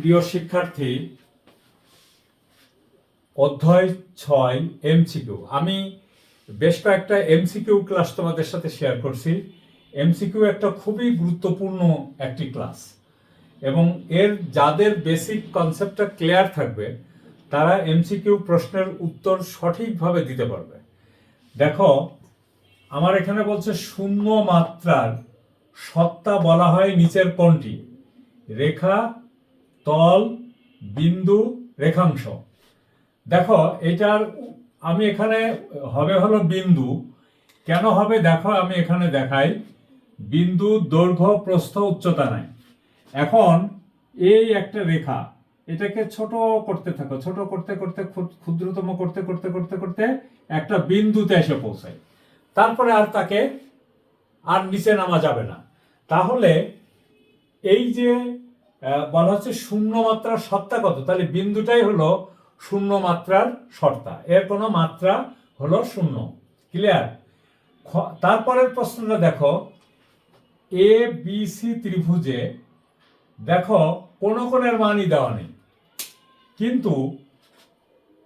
প্রিয় শিক্ষার্থী, অধ্যায় ছয় এমসিকিউ আমি বেশ কয়েকটা এমসিকিউ ক্লাস তোমাদের সাথে শেয়ার করছি। এমসিকিউ একটা খুবই গুরুত্বপূর্ণ একটি ক্লাস এবং এর যাদের বেসিক কনসেপ্টটা ক্লিয়ার থাকবে, তারা এমসিকিউ প্রশ্নের উত্তর সঠিকভাবে দিতে পারবে। দেখো, আমার এখানে বলছে শূন্য মাত্রার সত্তা বলা হয় নিচের কোনটি রেখা তল, বিন্দু, রেখাংশ। দেখো, এটার আমি এখানে, হবে হলো বিন্দু। কেন হবে? দেখো, আমি এখানে দেখাই। বিন্দু দৈর্ঘ্য, প্রস্থ, উচ্চতা নাই। এখন, এই একটা রেখা, এটাকে ছোট করতে থাকো। ছোট করতে করতে ক্ষুদ্রতম করতে করতে করতে করতে একটা বিন্দুতে এসে পৌঁছায়। তারপরে আর তাকে আর নিচে নামা যাবে না। তাহলে, এই যে বলা হচ্ছে শূন্য মাত্রার সত্তা কত? তাহলে বিন্দুটাই হলো শূন্য মাত্রার সত্তা এর কোনো মাত্রা হলো শূন্য। ক্লিয়ার তারপরের প্রশ্নটা দেখো। এ বি সি ত্রিভুজে দেখো, কোন কোণের মানই দেওয়া নেই। কিন্তু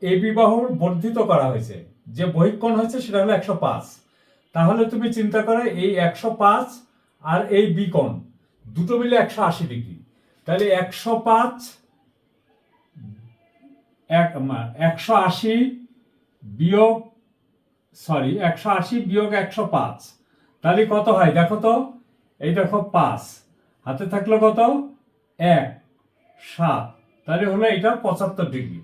এ বিবাহুর বর্ধিত করা হয়েছে। যে বহিকোণ হয়েছে সেটা হলো একশো পাঁচ। তাহলে তুমি চিন্তা করো, এই একশো পাঁচ আর এই বিকোণ দুটো মিলে একশো আশি ডিগ্রি। তাহলে একশো পাঁচ, এক একশো আশি বিয়োগ সরি একশো আশি বিয়োগ একশো পাঁচ। তাহলে কত হয়? দেখো তো, এই দেখো পাঁচ। হাতে থাকল কত? এক, সাত। তাহলে হলো এটা পঁচাত্তর ডিগ্রি।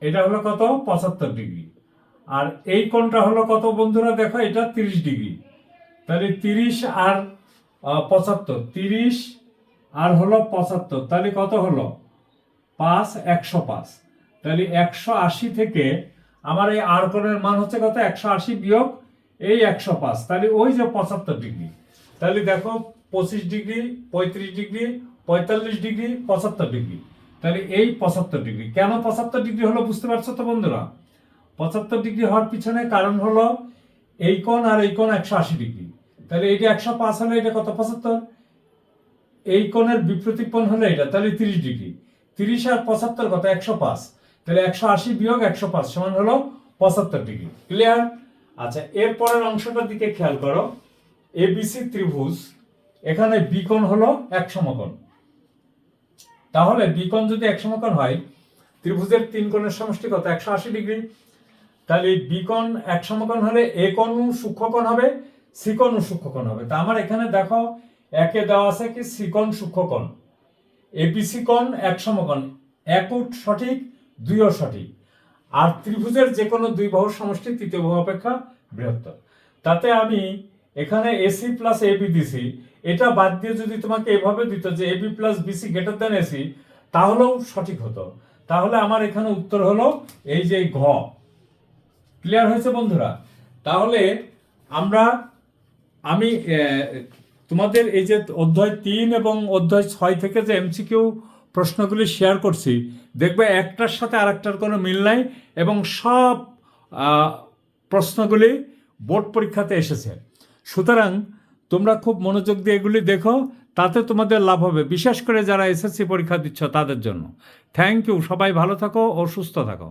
এটা হলো কত? পঁচাত্তর ডিগ্রি। আর এই কোণটা হলো কত বন্ধুরা? দেখো এটা তিরিশ ডিগ্রি। তাহলে তিরিশ আর পঁচাত্তর, তিরিশ, আর হলো পঁচাত্তর, তাহলে কত হলো? পাঁচ, একশো পাঁচ। তাহলে একশো আশি থেকে আমার এই আর কোণের মান হচ্ছে কত? একশো আশি বিয়োগ এই একশো পাঁচ। তাহলে ওই যে পঁচাত্তর ডিগ্রি। তাহলে দেখো, পঁচিশ ডিগ্রি, পঁয়ত্রিশ ডিগ্রি, পঁয়তাল্লিশ ডিগ্রি, পঁচাত্তর ডিগ্রি। তাহলে এই পঁচাত্তর ডিগ্রি। কেন পঁচাত্তর ডিগ্রি হলো বুঝতে পারছ তো বন্ধুরা? পঁচাত্তর ডিগ্রি হওয়ার পিছনে কারণ হলো এই কোণ আর এই কোণ একশো আশি ডিগ্রি। তাহলে এটা একশো পাঁচ হলে এটা কত? পঁচাত্তর। এই কোণের বিপরীত কোণ হলো এটা, তাহলে তিরিশ ডিগ্রি। তিরিশ আর পঁচাত্তর কত? একশো পাঁচ। তাহলে একশো আশি বিয়োগ একশো পাঁচ সমান হলো পঁচাত্তর ডিগ্রি। ক্লিয়ার আচ্ছা এর পরের অংশটার দিকে খেয়াল করো। এবিসি ত্রিভুজ। এখানে বিকোণ হলো এক সমকোণ। তাহলে বিকোণ যদি এক সমকোণ হয়, ত্রিভুজের তিন কোণের সমষ্টি কত? একশো আশি ডিগ্রি। তাহলে বিকোণ এক সমকোণ হলে এ কোণ সূক্ষ্মকোণ হবে। সিকোণ সূক্ষ্মকোণ হবে। তা আমার এখানে দেখো, একে দেওয়া আছে কি? সিকন সিকোণ সূক্ষ্মকোণ। এপিসি কোণ এক সমকোণ। সঠিক, দুইও সঠিক। আর ত্রিভুজের যে কোনো দুই বাহুর সমষ্টি তৃতীয় বাহু অপেক্ষা বৃহত্তর। তাতে আমি এখানে এসি প্লাস এবি দিছি। এটা বাদ দিয়ে যদি তোমাকে এভাবে দিত যে AB plus BC greater than AC, তাহলেও সঠিক হতো। তাহলে আমার এখানে উত্তর হলো এই যে ঘ। ক্লিয়ার হয়েছে বন্ধুরা? তাহলে আমরা আমি তোমাদের এই যে অধ্যায় তিন এবং অধ্যায় ছয় থেকে যে এমসিকিউ প্রশ্নগুলি শেয়ার করছি, দেখবে একটার সাথে আরেকটার কোনো মিল নাই এবং সব প্রশ্নগুলি বোর্ড পরীক্ষাতে এসেছে। সুতরাং তোমরা খুব মনোযোগ দিয়ে এগুলি দেখো, তাতে তোমাদের লাভ হবে, বিশেষ করে যারা এসএসসি পরীক্ষা দিচ্ছ তাদের জন্য। থ্যাংক ইউ, সবাই ভালো থাকো ও সুস্থ থাকো।